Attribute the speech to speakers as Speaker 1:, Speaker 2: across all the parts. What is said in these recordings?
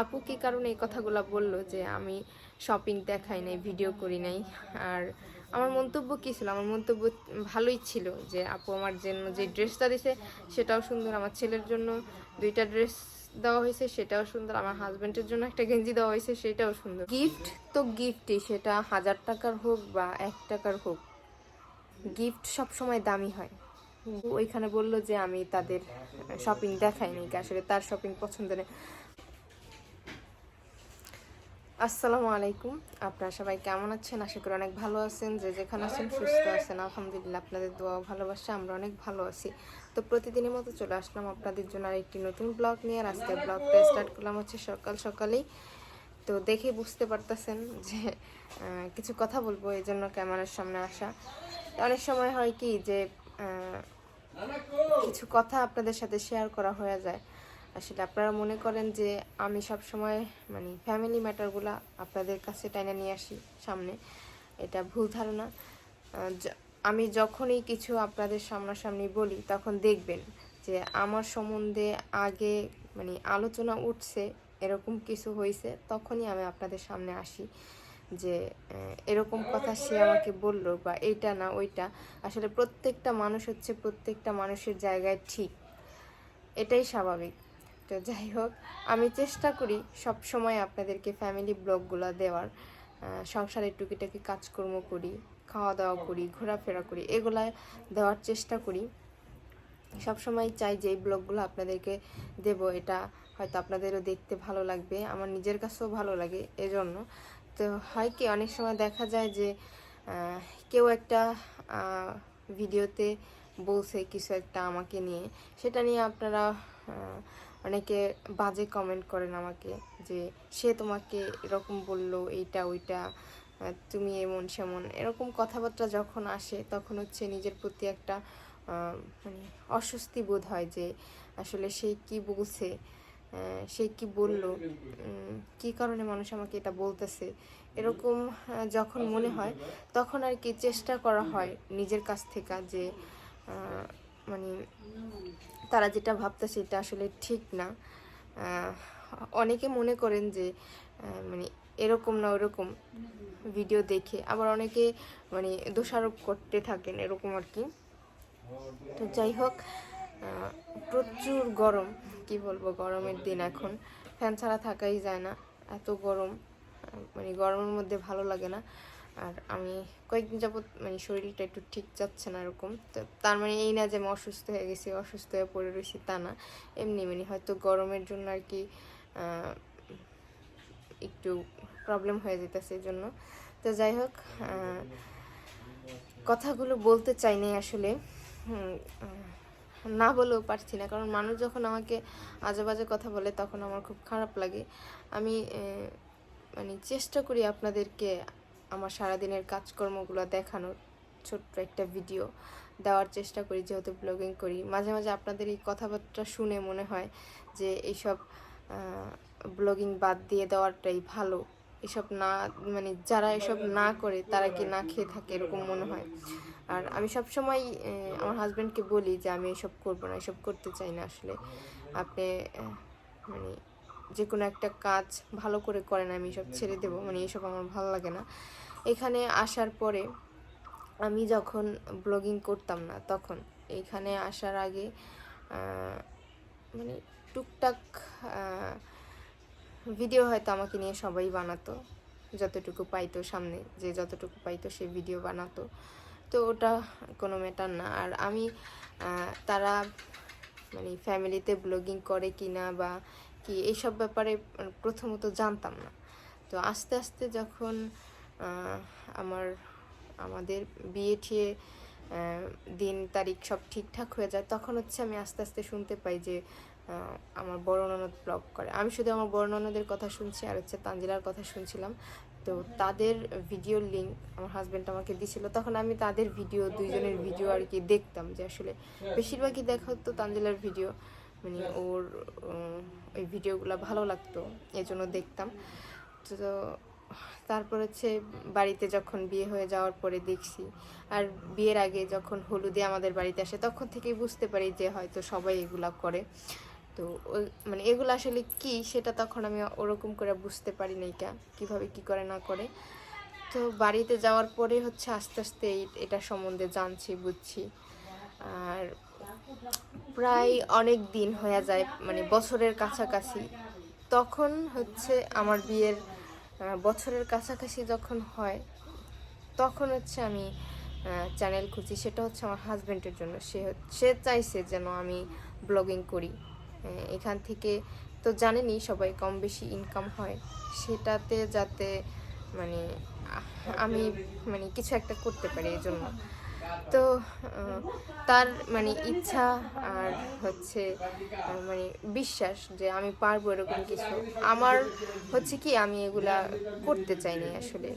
Speaker 1: আপু কি কারণে এই কথাগুলো বলল যে আমি শপিং দেখাই নাই ভিডিও করি নাই? আর আমার মন্তব্য কী ছিল? আমার মন্তব্য ভালোই ছিল যে আপু আমার জন্য যে ড্রেসটা দিছে সেটাও সুন্দর, আমার ছেলের জন্য দুইটা ড্রেস দেওয়া হয়েছে, সেটাও সুন্দর, আমার হাজব্যান্ডের জন্য একটা গেঞ্জি দেওয়া হয়েছে, সেটাও সুন্দর। গিফট তো গিফটই সেটা হাজার টাকার হোক বা এক টাকার হোক গিফট সব সময় দামি হয়। ওইখানে বলল যে আমি তাদের শপিং দেখাইনি আসলে তার শপিং পছন্দ নেই। আসসালামু আলাইকুম। আপনারা সবাই কেমন আছেন? আশা করি অনেক ভালো আছেন। যে যেখানে আছেন সুস্থ আছেন। আলহামদুলিল্লাহ, আপনাদের দোয়া ভালোবাসা, আমরা অনেক ভালো আছি। তো প্রতিদিনের মতো চলে আসলাম আপনাদের জন্য আর একটি নতুন ব্লগ নিয়ে। আর আজকে ব্লগটা স্টার্ট করলাম হচ্ছে সকাল সকালেই। তো দেখে বুঝতে পারতেছেন যে কিছু কথা বলব। এই জন্য ক্যামেরার সামনে আসা। অনেক সময় হয় কি যে কিছু কথা আপনাদের সাথে শেয়ার করা হয়ে যায়। আসলে আপনারা মনে করেন যে আমি সব সময় মানে ফ্যামিলি ম্যাটারগুলো আপনাদের কাছে টেনে নিয়ে আসি সামনে। এটা ভুল ধারণা। আমি যখনই কিছু আপনাদের সামনাসামনি বলি, তখন দেখবেন যে আমার সম্বন্ধে আগে মানে আলোচনা উঠছে, এরকম কিছু হয়েছে তখনই আমি আপনাদের সামনে আসি যে এরকম কথা সে আমাকে বলল বা এইটা না ওইটা। আসলে প্রত্যেকটা মানুষ হচ্ছে প্রত্যেকটা মানুষের জায়গায় ঠিক। এটাই স্বাভাবিক। তো যাই হোক, আমি চেষ্টা করি সব সময় আপনাদেরকে ফ্যামিলি ব্লগগুলো দেওয়ার। সংসারের টুকিটাকি কাজকর্ম করি খাওয়া দাওয়া করি, ঘোরাফেরা করি, এগুলা দেওয়ার চেষ্টা করি। সব সময় চাই যে এই ব্লগগুলো আপনাদেরকে দেব, এটা হয়তো আপনাদেরও দেখতে ভালো লাগবে, আমার নিজের কাছেও ভালো লাগে এজন্য। তো হয় কি, অনেক সময় দেখা যায় যে কেউ একটা ভিডিওতে বলছে কিছু একটা আমাকে নিয়ে, সেটা নিয়ে আপনারা অনেকে বাজে কমেন্ট করেন আমাকে যে, সে তোমাকে এরকম বলল, এইটা, ওইটা তুমি এমন সেমন। এরকম কথাবার্তা যখন আসে, তখন হচ্ছে নিজের প্রতি একটা মানে অস্বস্তি বোধ হয় যে, আসলে সে কি বলছে? সে কি বলল? কি কারণে মানুষ আমাকে এটা বলতেছে? এরকম যখন মনে হয়, তখন আর কি চেষ্টা করা হয় নিজের কাছ থেকে যে তারা যেটা ভাবতেছে এটা আসলে ঠিক না। অনেকে মনে করেন যে মানে এরকম না ওরকম ভিডিও দেখে। আবার অনেকে মানে দোষারোপ করতে থাকেন এরকম আর কি। তো যাই হোক প্রচুর গরম। কি বলব, গরমের দিন এখন। ফ্যান ছাড়া থাকাই যায় না। এত গরম মানে গরমের মধ্যে ভালো লাগে না। আর আমি কয়েকদিন যাবৎ মানে শরীরটা একটু ঠিক যাচ্ছে না এরকম। তো তার মানে এই না যে আমি অসুস্থ হয়ে গেছি, অসুস্থ হয়ে পড়ে রয়েছি তা না। এমনি মানে হয়তো গরমের জন্য আর কি একটু প্রবলেম হয়ে যেতেছে এই জন্য তো যাই হোক কথাগুলো বলতে চাইনি আসলে। না বলেও পারছি না। কারণ মানুষ যখন আমাকে আজে বাজে কথা বলে তখন আমার খুব খারাপ লাগে। আমি মানে চেষ্টা করি আপনাদেরকে আমার সারাদিনের কাজকর্মগুলো দেখানোর ছোট্ট একটা ভিডিও দেওয়ার চেষ্টা করি, যেহেতু ব্লগিং করি। মাঝে মাঝে আপনাদের এই কথাবার্তা শুনে মনে হয় যে এইসব ব্লগিং বাদ দিয়ে দেওয়াটাই ভালো। এসব না মানে যারা এসব না করে, তারা কি না খেয়ে থাকে এরকম মনে হয়। আর আমি সব সময় আমার হাজব্যান্ডকে বলি যে আমি এসব করব না, এসব করতে চাই না আসলে। আপনি মানে যে কোনো একটা কাজ ভালো করে করেন, আমি এসব ছেড়ে দেবো। মানে এসব আমার ভালো লাগে না। এখানে আসার পরে আমি যখন ব্লগিং করতাম না, তখন এইখানে আসার আগে মানে টুকটাক ভিডিও হয়তো আমাকে নিয়ে সবাই বানাতো, যতটুকু পাইতো সামনে, যে যতটুকু পাইতো সে ভিডিও বানাতো। তো ওটা কোনো ম্যাটার না। আর আমি তারা মানে ফ্যামিলিতে ব্লগিং করে কি না বা কি, এইসব ব্যাপারে প্রথমত জানতাম না। তো আস্তে আস্তে যখন আমার, আমাদের বিয়ে ঠিয়ে দিন, তারিখ সব ঠিকঠাক হয়ে যায়, তখন হচ্ছে আমি আস্তে আস্তে শুনতে পাই যে আমার বড় ননদ ব্লগ করে। আমি শুধু আমার বড় ননদের কথা শুনছি, আর হচ্ছে তানজিলার কথা শুনছিলাম। তো তাদের ভিডিওর লিঙ্ক আমার হাজব্যান্ড আমাকে দিছিল। তখন আমি তাদের ভিডিও দুইজনের ভিডিও আর কি দেখতাম যে আসলে বেশিরভাগই দেখা হতো তানজিলার ভিডিও মানে ওর ওই ভিডিওগুলো ভালো লাগতো এই জন্য দেখতাম। তো তারপর হচ্ছে বাড়িতে যখন বিয়ে হয়ে যাওয়ার পরে দেখছি। আর বিয়ের আগে যখন হলুদে আমাদের বাড়িতে আসে, তখন থেকেই বুঝতে পারি যে হয়তো সবাই এগুলা করে। তো মানে এগুলো আসলে কি সেটা তখন আমি ওরকম করে বুঝতে পারি নাই কা, কীভাবে কি করে না করে। তো বাড়িতে যাওয়ার পরে হচ্ছে আস্তে আস্তে এটা সম্বন্ধে জানছি, বুঝছি। আর প্রায় অনেক দিন হয়ে যায় মানে বছরের কাছাকাছি। তখন হচ্ছে আমার বিয়ের বছরের কাছাকাছি যখন হয়, তখন হচ্ছে আমি চ্যানেল খুঁজি সেটা হচ্ছে আমার হাজব্যান্ডের জন্য। সে সে চাইছে যেন আমি ব্লগিং করি। এখান থেকে তো জানেনি সবাই কম বেশি ইনকাম হয়। সেটাতে যাতে মানে আমি মানে কিছু একটা করতে পারি এই জন্য তো তার মানে ইচ্ছা আর হচ্ছে মানে বিশ্বাস যে আমি পারব এরকম কিছু। আমার হচ্ছে কি, আমি এগুলা করতে চাইনি আসলে।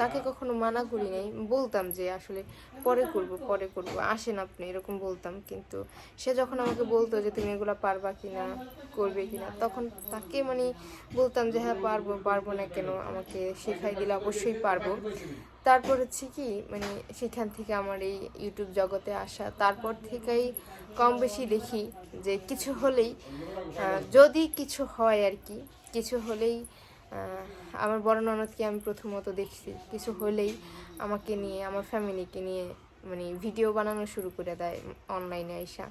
Speaker 1: তাকে কখনো মানা করি নাই। বলতাম যে আসলে পরে করব পরে করব। আসেন আপনি, এরকম বলতাম। কিন্তু সে যখন আমাকে বলতো যে তুমি এগুলো পারবা কিনা, করবে কিনা, তখন তাকে মানে বলতাম যে হ্যাঁ পারব পারব না কেন? আমাকে শেখাই দিলে অবশ্যই পারব। তারপর হচ্ছে কি মানে সেখান থেকে আমার এই ইউটিউব জগতে আসা। তারপর থেকেই কম বেশি দেখি যে কিছু হলেই যদি কিছু হয় আর কি, কিছু হলেই আমার বড় ননদকে আমি প্রথমত দেখছি। কিছু হলেই আমাকে নিয়ে, আমার ফ্যামিলিকে নিয়ে মানে ভিডিও বানানো শুরু করে দেয় অনলাইনে আইসা।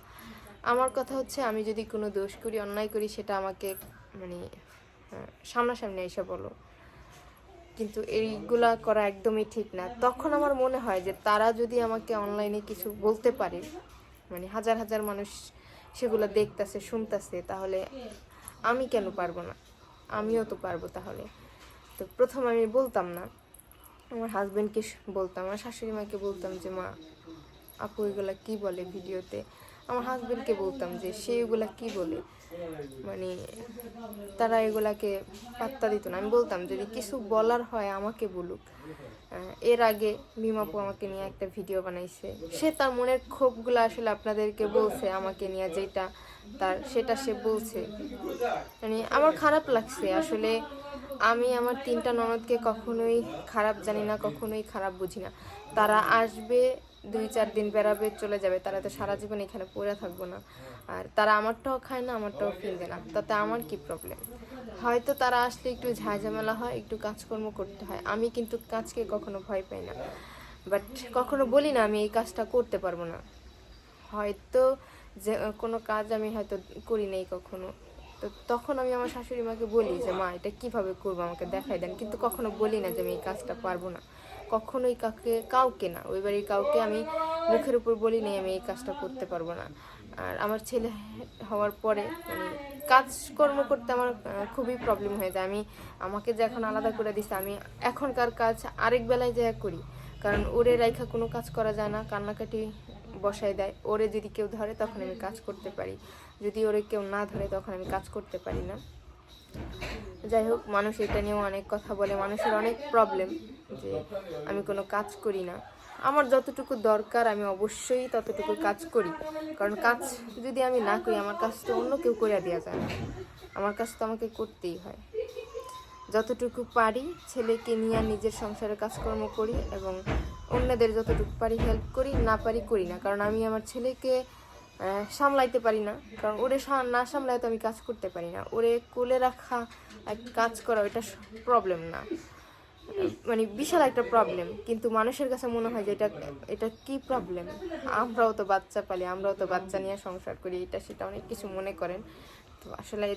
Speaker 1: আমার কথা হচ্ছে, আমি যদি কোনো দোষ করি, অন্যায় করি, সেটা আমাকে মানে সামনাসামনি এসে বলো। কিন্তু এইগুলা করা একদমই ঠিক না। তখন আমার মনে হয় যে তারা যদি আমাকে অনলাইনে কিছু বলতে পারে মানে হাজার হাজার মানুষ সেগুলো দেখতেছে, শুনতেছে, তাহলে আমি কেন পারব না? আমিও তো পারব তাহলে। তো প্রথম আমি বলতাম না। আমার হাজব্যান্ডকে বলতাম, আমার শাশুড়ি মাকে বলতাম যে, মা, আপু এগুলা কি বলে ভিডিওতে? আমার হাজব্যান্ডকে বলতাম যে, সে এগুলা কি বলে? মানে তারা এগুলাকে পাত্তা দিত না। আমি বলতাম যদি কিছু বলার হয় আমাকে বলুক। এর আগে মিমাপু আমাকে নিয়ে একটা ভিডিও বানাইছে। সে তার মনের ক্ষোভগুলো আসলে আপনাদেরকে বলছে, আমাকে নিয়ে যেটা তার, সেটা সে বলছে। মানে আমার খারাপ লাগছে, আসলে আমি আমার তিনটা ননদকে কখনোই খারাপ জানি না, কখনোই খারাপ বুঝি না। তারা আসবে, দুই চার দিন বেড়াবে, চলে যাবে। তারা তো সারা জীবন এখানে পড়ে থাকব না। আর তারা আমারটাও খায় না, আমারটাও কিনবে না। তাতে আমার কি প্রবলেম হয়তো তারা আসলে একটু ঝাঁঝামেলা হয়, একটু কাজকর্ম করতে হয়। আমি কিন্তু কাজকে কখনো ভয় পাই না। বাট কখনো বলি না, আমি এই কাজটা করতে পারব না। হয়তো যে কোনো কাজ আমি হয়তো করি নাই কখনো। তো তখন আমি আমার শাশুড়ি মাকে বলি যে, মা, এটা কীভাবে করব? আমাকে দেখাই দেন। কিন্তু কখনো বলি না যে, আমি এই কাজটা পারব না। কখনোই কাউকে কাউকে না। ওই বাড়ির কাউকে আমি মুখের উপর বলি নাই, আমি এই কাজটা করতে পারব না। আর আমার ছেলে হওয়ার পরে মানে কাজকর্ম করতে আমার খুবই প্রবলেম হয়ে যায়। আমি, আমাকে যে এখন আলাদা করে দিছে, আমি এখনকার কাজ আরেক বেলায় যা করি। কারণ ওরে রাইখা কোনো কাজ করা যায় না, কান্নাকাটি বসায় দেয়। ওরে যদি কেউ ধরে, তখন আমি কাজ করতে পারি। যদি ওরে কেউ না ধরে, তখন আমি কাজ করতে পারি না। যাই হোক, মানুষ এটা নিয়েও অনেক কথা বলে। মানুষের অনেক প্রবলেম যে আমি কোনো কাজ করি না। আমার যতটুকু দরকার, আমি অবশ্যই ততটুকু কাজ করি। কারণ কাজ যদি আমি না করি, আমার কাজ তো অন্য কেউ করে দেওয়া যায় না। আমার কাজ তো আমাকে করতেই হয়। যতটুকু পারি, ছেলেকে নিয়ে নিজের সংসারে কাজকর্ম করি এবং অন্যদের যতটুকু পারি হেল্প করি, না পারি করি না। কারণ আমি আমার ছেলেকে সামলাইতে পারি না। কারণ ওরে না সামলায় তো আমি কাজ করতে পারি না। ওরে কোলে রাখা কাজ করা ওটা প্রবলেম না। মানে বিশাল একটা প্রবলেম কিন্তু মানুষের কাছে মনে হয় যে এটা এটা কি প্রবলেম আমরাও তো বাচ্চা পালি, আমরাও তো বাচ্চা নিয়ে সংসার করি, এটা সেটা অনেক কিছু মনে করেন। আসলে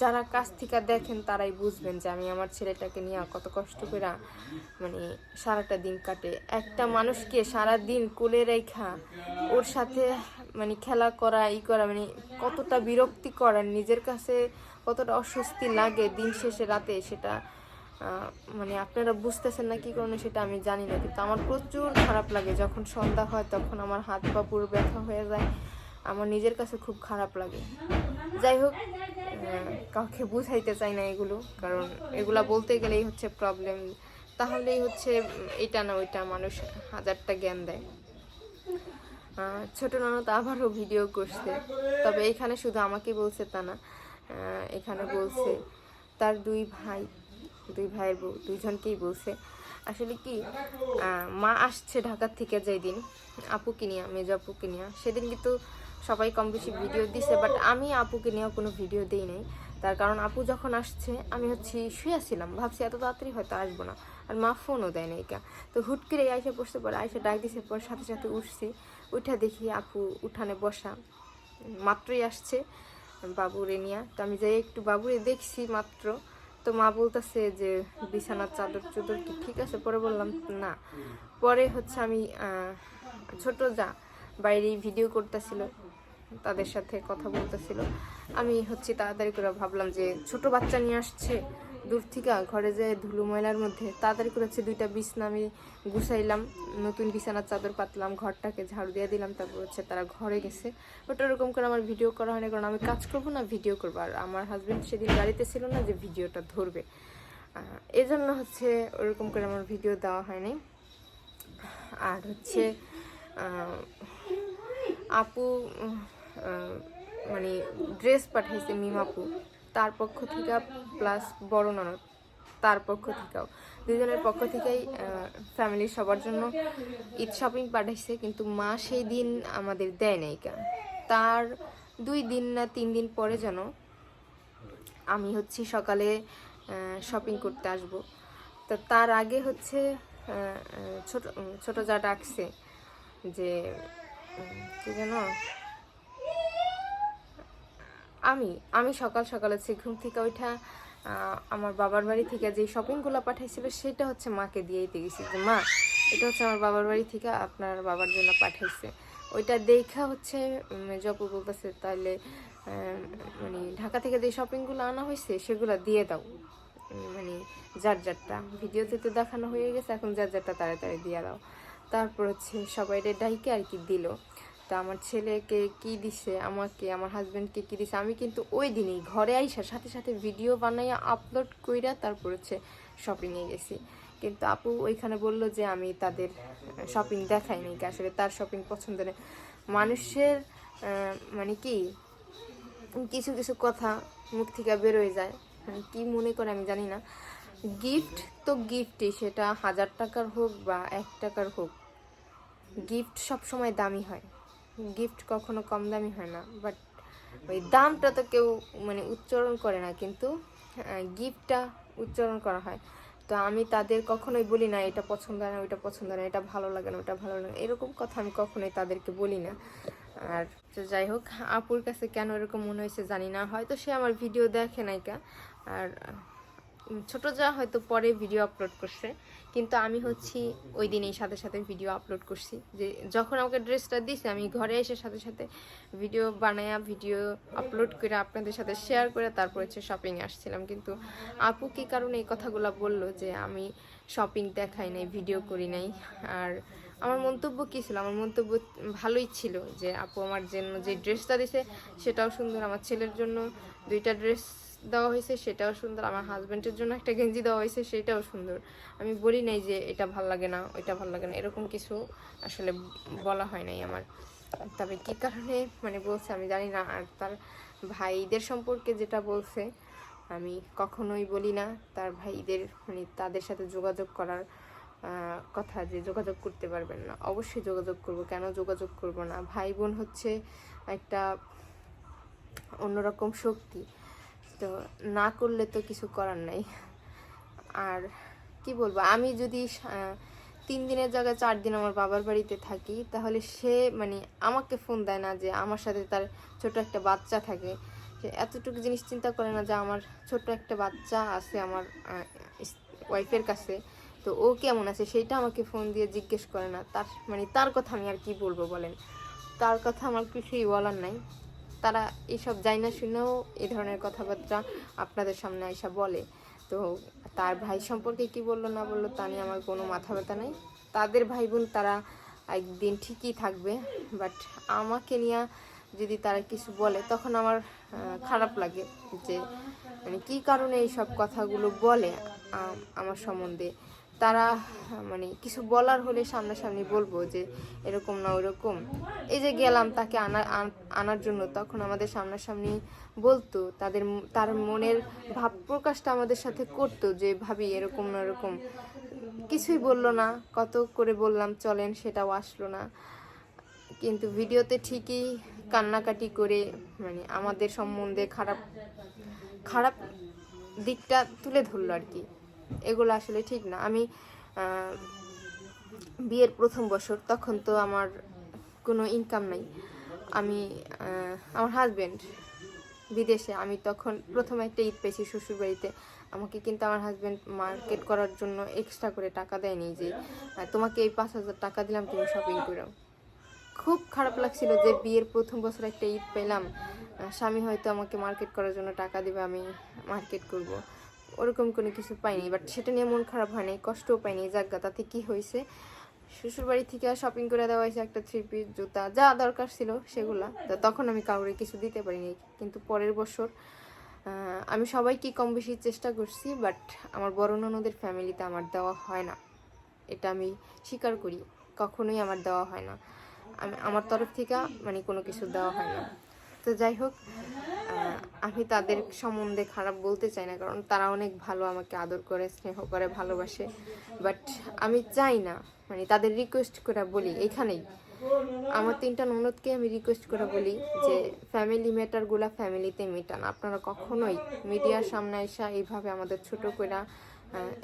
Speaker 1: যারা কাছ থেকে দেখেন তারাই বুঝবেন যে আমি আমার ছেলেটাকে নিয়ে কত কষ্ট করে মানে সারাটা দিন কাটে। একটা মানুষকে সারা দিন কোলে রেখা, ওর সাথে মানে খেলা করা, ই করা মানে কতটা বিরক্তি করা নিজের কাছে কতটা অস্বস্তি লাগে দিন শেষে রাতে, সেটা মানে আপনারা বুঝতেছেন না কি কারণে সেটা আমি জানি না। কিন্তু আমার প্রচুর খারাপ লাগে। যখন সন্ধ্যা হয়, তখন আমার হাত পা পুরো ব্যথা হয়ে যায়। আমার নিজের কাছে খুব খারাপ লাগে। যাই হোক কাউকে বুঝাইতে চাই না এগুলো, কারণ এগুলা বলতে গেলেই হচ্ছে প্রবলেম তাহলেই হচ্ছে এটা না ওইটা মানুষ হাজারটা জ্ঞান দেয়। ছোট ননদ আবারও ভিডিও করছে। তবে এখানে শুধু আমাকে বলছে তা না এখানে বলছে তার দুই ভাই, দুই ভাইয়ের বউ, দুইজনকেই বলছে। আসলে কি মা আসছে ঢাকার থেকে যেই দিন আপুকে নিয়ে, মেজ আপুকে নিয়ে। সেদিন কিন্তু সবাই কম বেশি ভিডিও দিছে বাট আমি আপুকে নিয়েও কোনো ভিডিও দিই নাই। তার কারণ আপু যখন আসছে, আমি হচ্ছে শুয়েছিলাম ভাবছি এত তাড়াতাড়ি হয়তো আসব না। আর মা ফোনও দেয় না একা। তো হুট করে আইসা বসতে পারে, আইসা ডাক দিছে, পর সাথে সাথে উঠছি। উঠা দেখি আপু উঠানে বসা। মাত্রই আসছে বাবুরে নিয়ে। তো আমি যাই একটু বাবুরে দেখছি মাত্র। তো মা বলতেছে যে বিছানার চাদর, চুদর কি ঠিক আছে? পরে বললাম, না। পরে হচ্ছে আমি ছোট যা, বাইরে ভিডিও করতেছিল। তাদের সাথে কথা বলতেছিল। আমি হচ্ছে তাড়াতাড়ি করে ভাবলাম যে ছোট বাচ্চা নিয়ে আসছে দূর থেকে ঘরে যে ধুলো ময়লার মধ্যে তাড়াতাড়ি করে হচ্ছে দুইটা বিছনা আমি গুছাইলাম নতুন বিছানার চাদর পাতলাম ঘরটাকে ঝাড়ু দিয়ে দিলাম তারপর হচ্ছে তারা ঘরে গেছে। ওটা ওরকম করে আমার ভিডিও করা হয়নি কারণ আমি কাজ করব না ভিডিও করব। আর আমার হাজব্যান্ড সেদিন বাড়িতে ছিল না যে ভিডিওটা ধরবে। আহ, এই জন্য হচ্ছে ওরকম করে আমার ভিডিও দেওয়া হয়নি। আর হচ্ছে আপু মানে ড্রেস পাঠাইছে মিম আপু তার পক্ষ থেকে প্লাস বড় ননদ, তার পক্ষ থেকেও। দুজনের পক্ষ থেকেই ফ্যামিলির সবার জন্য ঈদ শপিং পাঠাইছে, কিন্তু মা সেই দিন আমাদের দেয় নাই কেন? তার দুই দিন না তিন দিন পরে যেন আমি হচ্ছে সকালে শপিং করতে আসব। তো তার আগে হচ্ছে ছোট ছোট যা ডাকছে যে কি যেন? আমি আমি সকাল সকাল হচ্ছে ঘুম থেকে ওইটা আমার বাবার বাড়ি থেকে যে শপিংগুলো পাঠাইছিল সেটা হচ্ছে মাকে দিয়ে দিতে গেছি যে, মা, এটা হচ্ছে আমার বাবার বাড়ি থেকে আপনার বাবার জন্য পাঠাইছে। ওইটা দেখা হচ্ছে জপু বলতেছে তাহলে মানে ঢাকা থেকে যে শপিংগুলো আনা হয়েছে, সেগুলো দিয়ে দাও। মানে যার যারটা। ভিডিওতে তো দেখানো হয়ে গেছে, এখন যার যারটা তাড়াতাড়ি দিয়ে দাও। তারপর হচ্ছে সবাই ডাইকে আর কি দিল। তা আমার ছেলেকে কি দিছে, আমাকে, আমার হাজব্যান্ডকে কি দিছে, আমি কিন্তু ওই দিনই ঘরে আইসা সাথে সাথে ভিডিও বানাইয়া আপলোড কইরা তারপর হচ্ছে শপিংয়ে গেছি। কিন্তু আপু ওইখানে বলল যে আমি তাদের শপিং দেখাইনি কি আসলে তার শপিং পছন্দ নেই মানুষের মানে কি, কিছু কিছু কথা মুখ থেকে বেরোয় যায়। মানে কি মনে করে আমি জানি না। গিফট তো গিফটই সেটা হাজার টাকার হোক বা এক টাকার হোক গিফট সব সময় দামি হয়। গিফট কখনো কম দামি হয় না বাট ওই দামটা তো কেউ মানে উচ্চারণ করে না, কিন্তু গিফটটা উচ্চারণ করা হয়। তো আমি তাদের কখনোই বলি না, এটা পছন্দ না, ওইটা পছন্দ না, এটা ভালো লাগে না ওটা ভালো লাগে না। এরকম কথা আমি কখনোই তাদেরকে বলি না। আর তো যাই হোক, আপুর কাছে কেন এরকম মনে হয়েছে জানি না, হয়তো সে আমার ভিডিও দেখে নাইকা আর ছোট যা হয়তো পরে ভিডিও আপলোড করছে কিন্তু আমি হচ্ছি ওই দিনেই সাথে সাথে ভিডিও আপলোড করছি। যে যখন আমাকে ড্রেসটা দিছে, আমি ঘরে এসে সাথে সাথে ভিডিও বানায়া ভিডিও আপলোড করে আপনাদের সাথে শেয়ার করে তারপর হচ্ছে শপিংয়ে আসছিলাম। কিন্তু আপু কি কারণে এই কথাগুলো বলল যে আমি শপিং দেখাই নাই ভিডিও করি নাই? আর আমার মন্তব্য কী ছিল? আমার মন্তব্য ভালোই ছিল যে, আপু আমার জন্য যে ড্রেসটা দিছে, সেটাও সুন্দর। আমার ছেলের জন্য দুইটা ড্রেস দেওয়া হয়েছে, সেটাও সুন্দর। আমার হাজব্যান্ডের জন্য একটা গেঞ্জি দেওয়া হয়েছে, সেটাও সুন্দর। আমি বলি নাই যে এটা ভালো লাগে না, ওইটা ভালো লাগে না, এরকম কিছু আসলে বলা হয় নাই আমার। তবে কি কারণে মানে বলছে, আমি জানি না। আর তার ভাইদের সম্পর্কে যেটা বলছে, আমি কখনোই বলি না। তার ভাইদের মানে তাদের সাথে যোগাযোগ করার কথা যে যোগাযোগ করতে পারবেন না। অবশ্যই যোগাযোগ করব। কেন যোগাযোগ করব না? ভাই বোন হচ্ছে একটা অন্যরকম শক্তি। তো না করলে তো কিছু করার নাই। আর কি বলব, আমি যদি তিন দিনের জায়গায় চার দিন আমার বাবার বাড়িতে থাকি, তাহলে সে মানে আমাকে ফোন দেয় না যে আমার সাথে তার ছোট একটা বাচ্চা থাকে। সে এতটুকু জিনিস চিন্তা করে না যে আমার ছোট একটা বাচ্চা আছে আমার ওয়াইফের কাছে। তো ও কেমন আছে সেইটা আমাকে ফোন দিয়ে জিজ্ঞেস করে না। তার মানে তার কথা আমি আর কি বলব বলেন? তার কথা আমার কিছুই বলার নাই। তারা এসব যাই না শুনেও এ ধরনের কথাবার্তা আপনাদের সামনে আইসা বলে। তো তার ভাই সম্পর্কে কি বলল, না বলল, তা নিয়ে আমার কোনো মাথা ব্যথা নেই। তাদের ভাই বোন তারা একদিন ঠিকই থাকবে বাট আমাকে নিয়ে যদি তারা কিছু বলে, তখন আমার খারাপ লাগে যে মানে কী কারণে এই সব কথাগুলো বলে আমার সম্বন্ধে। তারা মানে কিছু বলার হলে সামনাসামনি বলব যে এরকম না ওরকম। এই যে গেলাম তাকে আনা আনার জন্য, তখন আমাদের সামনাসামনি বলতো, তাদের তার মনের ভাব প্রকাশটা আমাদের সাথে করতো যে, ভাবি, এরকম না ওরকম। কিছুই বলল না, কত করে বললাম, চলেন, সেটাও আসলো না। কিন্তু ভিডিওতে ঠিকই কান্নাকাটি করে মানে আমাদের সম্বন্ধে খারাপ খারাপ দিকটা তুলে ধরলো আর কি। এগুলো আসলে ঠিক না। আমি বিয়ের প্রথম বছর তখন তো আমার কোনো ইনকাম নাই। আমি আমার হাজব্যান্ড বিদেশে, আমি তখন প্রথমে একটা ঈদ পেয়েছি শ্বশুরবাড়িতে। আমাকে কিন্তু আমার হাজব্যান্ড মার্কেট করার জন্য এক্সট্রা করে টাকা দেয়নি যে তোমাকে এই পাঁচ হাজার টাকা দিলাম, তুমি শপিং করো খুব খারাপ লাগছিল যে বিয়ের প্রথম বছর একটা ঈদ পেলাম। স্বামী হয়তো আমাকে মার্কেট করার জন্য টাকা দেবে, আমি মার্কেট করব। ওরকম কোনো কিছু পাইনি বাট সেটা নিয়ে মন খারাপ হয়নি কষ্টও পাইনি যাজ্ঞা তাতে কি হয়েছে শ্বশুরবাড়ি থেকে শপিং করে দেওয়া হয়েছে একটা থ্রি পিস জুতা, যা দরকার ছিল সেগুলা। তো তখন আমি কাউরে কিছু দিতে পারিনি, কিন্তু পরের বছর আমি সবাইকে কম বেশি চেষ্টা করছি বাট আমার বড় ননদের ফ্যামিলিতে আমার দেওয়া হয় না। এটা আমি স্বীকার করি, কখনোই আমার দেওয়া হয় না। আমি, আমার তরফ থেকে মানে কোনো কিছু দেওয়া হয় না। তো যাই হোক আমি তাদের সম্বন্ধে খারাপ বলতে চাই না, কারণ তারা অনেক ভালো আমাকে আদর করে, স্নেহ করে, ভালোবাসে। বাট আমি চাই না মানে তাদের রিকোয়েস্ট করে বলি, এখানেই। আমার তিনটা ননদকে আমি রিকোয়েস্ট করে বলি যে ফ্যামিলি ম্যাটারগুলা ফ্যামিলিতে মেটান। আপনারা কখনোই মিডিয়ার সামনে এসা এইভাবে আমাদের ছোট করে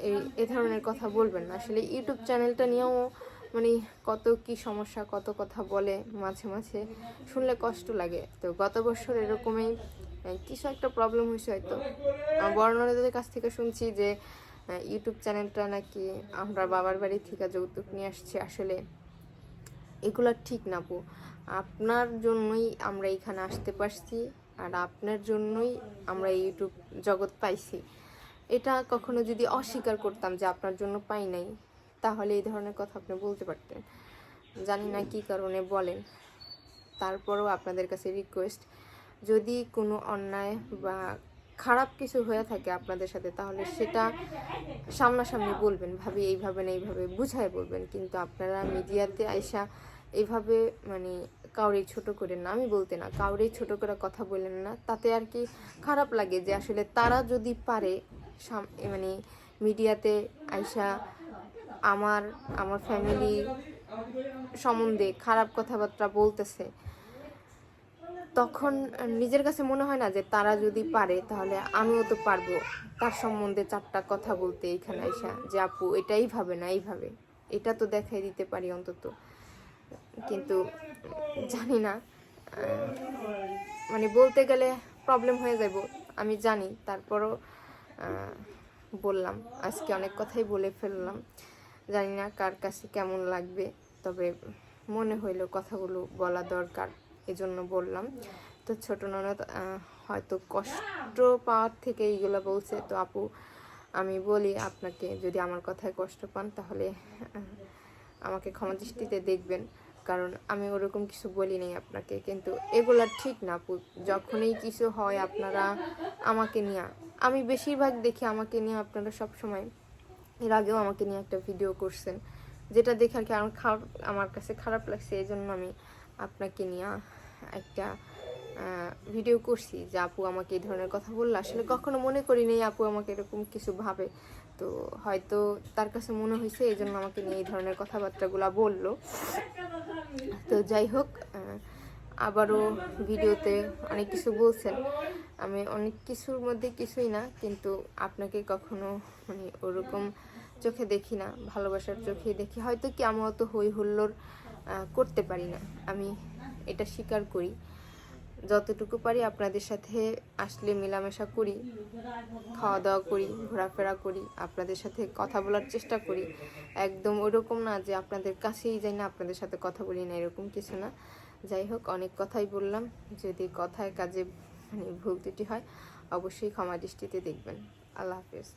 Speaker 1: এই, এ ধরনের কথা বলবেন না। আসলে ইউটিউব চ্যানেলটা নিয়েও মানে কত কি সমস্যা, কত কথা বলে মাঝে মাঝে, শুনলে কষ্ট লাগে। তো গত বছর এরকমই কিছু একটা প্রবলেম হয়েছে হয়তো। বর্ণনাদের কাছ থেকে শুনছি যে ইউটিউব চ্যানেলটা নাকি আমরা বাবার বাড়ি থেকে যৌতুক নিয়ে আসছি আসলে। এগুলো ঠিক না আপু। আপনার জন্যই আমরা এখানে আসতে পারছি আর আপনার জন্যই আমরা ইউটিউব জগৎ পাইছি। এটা কখনো যদি অস্বীকার করতাম যে আপনার জন্য পাই নাই তাহলে এই ধরনের কথা আপনি বলতে পারতেন। জানি না কি কারণে বলেন। তারপরেও আপনাদের কাছে রিকোয়েস্ট যদি কোনো অন্যায় বা খারাপ কিছু হয়ে থাকে আপনাদের সাথে, তাহলে সেটা সামনাসামনি বলবেন, ভাবি এইভাবে না এইভাবে বুঝায় বলবেন। কিন্তু আপনারা মিডিয়াতে আইসা এইভাবে মানে কাউরে ছোট করেন না, আমি বলতে না কাউরেই ছোট করে কথা বলেন না, তাতে আর কি খারাপ লাগে যে আসলে তারা যদি পারে মানে মিডিয়াতে আইসা আমার আমার ফ্যামিলি সম্বন্ধে খারাপ কথাবার্তা বলতেছে। তখন নিজের কাছে মনে হয় না যে তারা যদি পারে তাহলে আমিও তো পারব। তার সম্বন্ধে চারটা কথা বলতে এইখানে আইসা যে, আপু, এটাই ভাবে না, এইভাবে। এটা তো দেখাই দিতে পারি অন্তত। কিন্তু জানি না মানে বলতে গেলে প্রবলেম হয়ে যাব আমি জানি। তারপরও বললাম, আজকে অনেক কথাই বলে ফেললাম। জানি না কার কাছে কেমন লাগবে, তবে মনে হইল কথাগুলো বলা দরকার, এজন্য বললাম। তো ছোট ননদ হয়তো কষ্ট পাওয়ার থেকে এইগুলো বলছে, তো আপু, আমি বলি আপনাকে, যদি আমার কথায় কষ্ট পান, তাহলে আমাকে ক্ষমা দৃষ্টিতে দেখবেন। কারণ আমি ওরকম কিছু বলি নাই আপনাকে, কিন্তু এগুলা ঠিক না আপু। যখনই কিছু হয় আপনারা আমাকে নিয়ে, আমি বেশিরভাগ দেখি আমাকে নিয়ে আপনারা সব সময় এর আগেও আমাকে নিয়ে একটা ভিডিও করছেন, যেটা দেখে আর কি আমার খারাপ, আমার কাছে খারাপ লাগছে এই জন্য আমি আপনাকে নিয়ে একটা ভিডিও করছি যে আপু আমাকে এই ধরনের কথা বলল। আসলে কখনো মনে করিনি আপু আমাকে এরকম কিছু ভাবে। তো হয়তো তার কাছে মনে হয়েছে এই জন্য আমাকে নিয়ে এই ধরনের কথাবার্তাগুলো বলল। তো যাই হোক আবারও ভিডিওতে অনেক কিছু বলছেন। আমি অনেক কিছুর মধ্যে কিছুই না কিন্তু আপনাকে কখনো মানে ওরকম চোখে দেখি না ভালোবাসার চোখে দেখি। হয়তো কি আমি অত হই হুল্লোড় আহ, করতে পারি না। আমি এটা স্বীকার করি। যতটুকু পারি আপনাদের সাথে আসলে মেলামেশা করি খাওয়া দাওয়া করি ঘোরাফেরা করি আপনাদের সাথে কথা বলার চেষ্টা করি। একদম ওরকম না যে আপনাদের কাছেই যাই না আপনাদের সাথে কথা বলি না এরকম কিছু না। যাই হোক অনেক কথাই বললাম। যদি কথায় কাজে মানে ভুল ত্রুটি হয় অবশ্যই ক্ষমা দৃষ্টিতে দেখবেন। আল্লাহ হাফেজ।